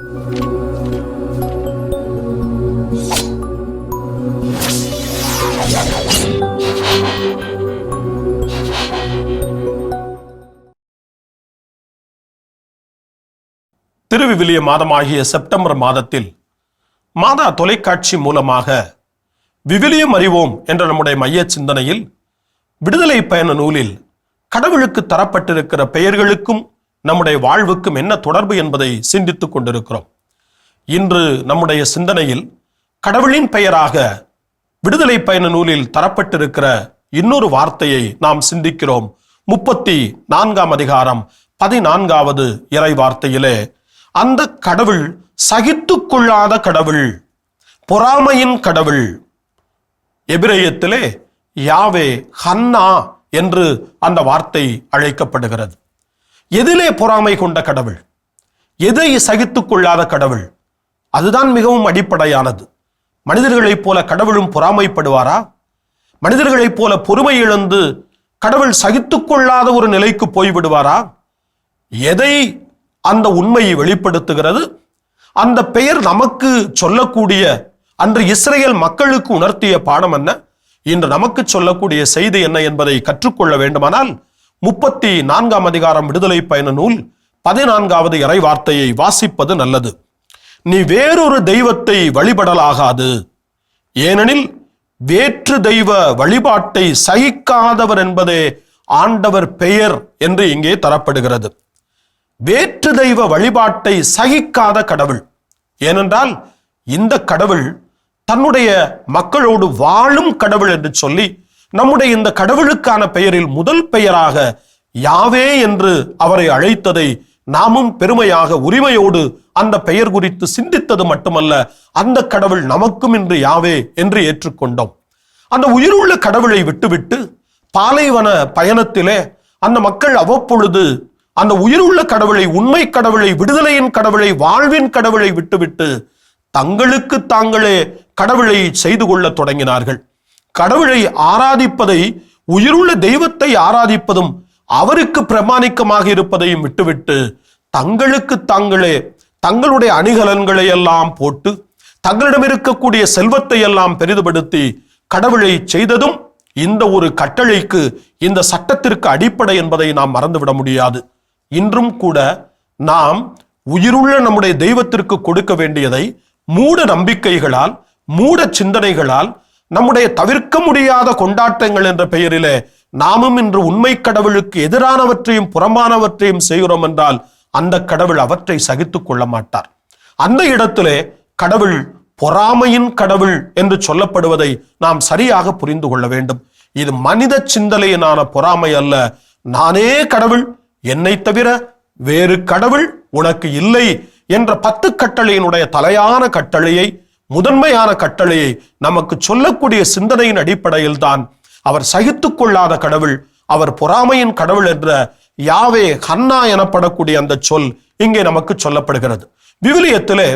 திருவிவிலிய மாதமாகிய September மாதத்தில் மாதா தொலைக்காட்சி மூலமாக விவிலியம் அறிவோம் என்ற நம்முடைய மைய சிந்தனையில் விடுதலை பயண நூலில் கடவுளுக்கு தரப்பட்டிருக்கிற பெயர்களுக்கும் நம்முடைய வாழ்வுக்கும் என்ன தொடர்பு என்பதை சிந்தித்துக் கொண்டிருக்கிறோம். இன்று நம்முடைய சிந்தனையில் கடவுளின் பெயராக விடுதலை பயண நூலில் தரப்பட்டிருக்கிற இன்னொரு வார்த்தையை நாம் சிந்திக்கிறோம். முப்பத்தி நான்காம் அதிகாரம் பதினான்காவது இறை வார்த்தையிலே அந்த கடவுள் சகித்துக் கொள்ளாத கடவுள் பொறாமையின் கடவுள். எபிரேயத்திலே யாவே ஹன்னா என்று அந்த வார்த்தை அழைக்கப்படுகிறது. எதிலே பொறாமை கொண்ட கடவுள் எதை சகித்துக் கொள்ளாத கடவுள் அதுதான் மிகவும் அடிப்படையானது. மனிதர்களைப் போல கடவுளும் பொறாமைப்படுவாரா? மனிதர்களைப் போல பொறுமை இழந்து கடவுள் சகித்துக் கொள்ளாத ஒரு நிலைக்கு போய்விடுவாரா? எதை அந்த உண்மையை வெளிப்படுத்துகிறது? அந்த பெயர் நமக்கு சொல்லக்கூடிய அன்று இஸ்ரேல் மக்களுக்கு உணர்த்திய பாடம் என்ன? இன்று நமக்கு சொல்லக்கூடிய செய்தி என்ன என்பதை கற்றுக்கொள்ள வேண்டுமானால் முப்பத்தி நான்காம் அதிகாரம் விடுதலை பயண நூல் பதினான்காவது இறை வார்த்தையை வாசிப்பது நல்லது. நீ வேறொரு தெய்வத்தை வழிபடலாகாது. ஏனெனில் வேற்று தெய்வ வழிபாட்டை சகிக்காதவர் என்பதே ஆண்டவர் பெயர் என்று இங்கே தரப்படுகிறது. வேற்று தெய்வ வழிபாட்டை சகிக்காத கடவுள். ஏனென்றால் இந்த கடவுள் தன்னுடைய மக்களோடு வாழும் கடவுள் என்று சொல்லி நம்முடைய இந்த கடவுளுக்கான பெயரில் முதல் பெயராக யாவே என்று அவரை அழைத்ததை நாமும் பெருமையாக உரிமையோடு அந்த பெயர் குறித்து சிந்தித்தது மட்டுமல்ல அந்த கடவுள் நமக்கும் இன்று யாவே என்று ஏற்றுக்கொண்டோம். அந்த உயிருள்ள கடவுளை விட்டுவிட்டு பாலைவன பயணத்திலே அந்த மக்கள் அவ்வப்பொழுது அந்த உயிருள்ள கடவுளை உண்மை கடவுளை விடுதலையின் கடவுளை வாழ்வின் கடவுளை விட்டுவிட்டு தங்களுக்கு தாங்களே கடவுளை செய்து கொள்ள தொடங்கினார்கள். கடவுளை ஆராதிப்பதை உயிருள்ள தெய்வத்தை ஆராதிப்பதும் அவருக்கு பிரமாணிக்கமாக இருப்பதையும் விட்டுவிட்டு தங்களுக்கு தாங்களே தங்களுடைய அணிகலன்களை எல்லாம் போட்டு தங்களிடம் இருக்கக்கூடிய செல்வத்தை எல்லாம் பெரிதுபடுத்தி கடவுளை செய்ததும் இந்த ஒரு கட்டளைக்கு இந்த சட்டத்திற்கு அடிப்படை என்பதை நாம் மறந்துவிட முடியாது. இன்றும் கூட நாம் உயிருள்ள நம்முடைய தெய்வத்திற்கு கொடுக்க வேண்டியதை மூட நம்பிக்கைகளால் மூட சிந்தனைகளால் நம்முடைய தவிர்க்க முடியாத கொண்டாட்டங்கள் என்ற பெயரிலே நாமும் இன்று உண்மை கடவுளுக்கு எதிரானவற்றையும் புறம்பானவற்றையும் செய்கிறோம் என்றால் அந்த கடவுள் அவற்றை சகித்துக் கொள்ள மாட்டார். அந்த இடத்திலே கடவுள் பொறாமையின் கடவுள் என்று சொல்லப்படுவதை நாம் சரியாக புரிந்து கொள்ள வேண்டும். இது மனித சிந்தனையினான பொறாமை அல்ல. நானே கடவுள் என்னை தவிர வேறு கடவுள் உனக்கு இல்லை என்ற பத்து கட்டளையினுடைய தலையான கட்டளையை முதன்மையான கட்டளையை நமக்கு சொல்லக்கூடிய சிந்தனையின் அடிப்படையில் தான் அவர் சகித்துக் கொள்ளாத கடவுள் அவர் பொறாமையின் கடவுள் என்ற யாவே ஹன்னா எனப்படக்கூடிய அந்த சொல் இங்கே நமக்கு சொல்லப்படுகிறது. விவிலியத்திலே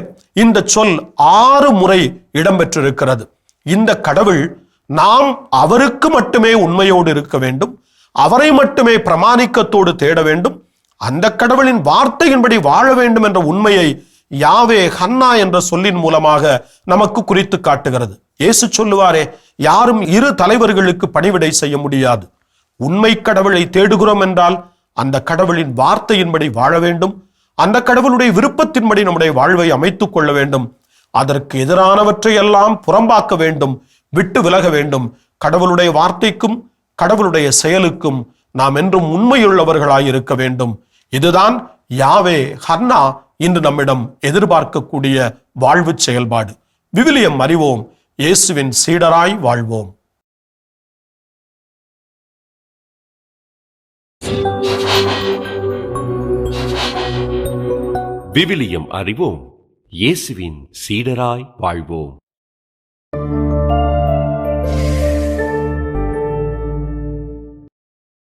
இந்த சொல் ஆறு முறை இடம்பெற்றிருக்கிறது. இந்த கடவுள் நாம் அவருக்கு மட்டுமே உண்மையோடு இருக்க வேண்டும் அவரை மட்டுமே பிரமாணிக்கத்தோடு தேட வேண்டும் அந்த கடவுளின் வார்த்தையின்படி வாழ வேண்டும் என்ற உண்மையை யாவே ஹன்னா என்ற சொல்லின் மூலமாக நமக்கு குறித்து காட்டுகிறது. இயேசு சொல்லுவாரே யாரும் இரு தலைவர்களுக்கு பணிவிடை செய்ய முடியாது. உண்மை கடவுளை தேடுகிறோம் என்றால் அந்த கடவுளின் வார்த்தையின்படி வாழ வேண்டும். அந்த கடவுளுடைய விருப்பத்தின்படி நம்முடைய வாழ்வை அமைத்துக் கொள்ள வேண்டும். அதற்கு எதிரானவற்றை எல்லாம் புறம்பாக்க வேண்டும் விட்டு விலக வேண்டும். கடவுளுடைய வார்த்தைக்கும் கடவுளுடைய செயலுக்கும் நாம் என்றும் உண்மையுள்ளவர்களாய் இருக்க வேண்டும். இதுதான் யாவே ஹர்னா இன்று நம்மிடம் எதிர்பார்க்கக்கூடிய வாழ்வு செயல்பாடு. விவிலியம் அறிவோம் இயேசுவின் சீடராய் வாழ்வோம். விவிலியம் அறிவோம் இயேசுவின் சீடராய் வாழ்வோம்.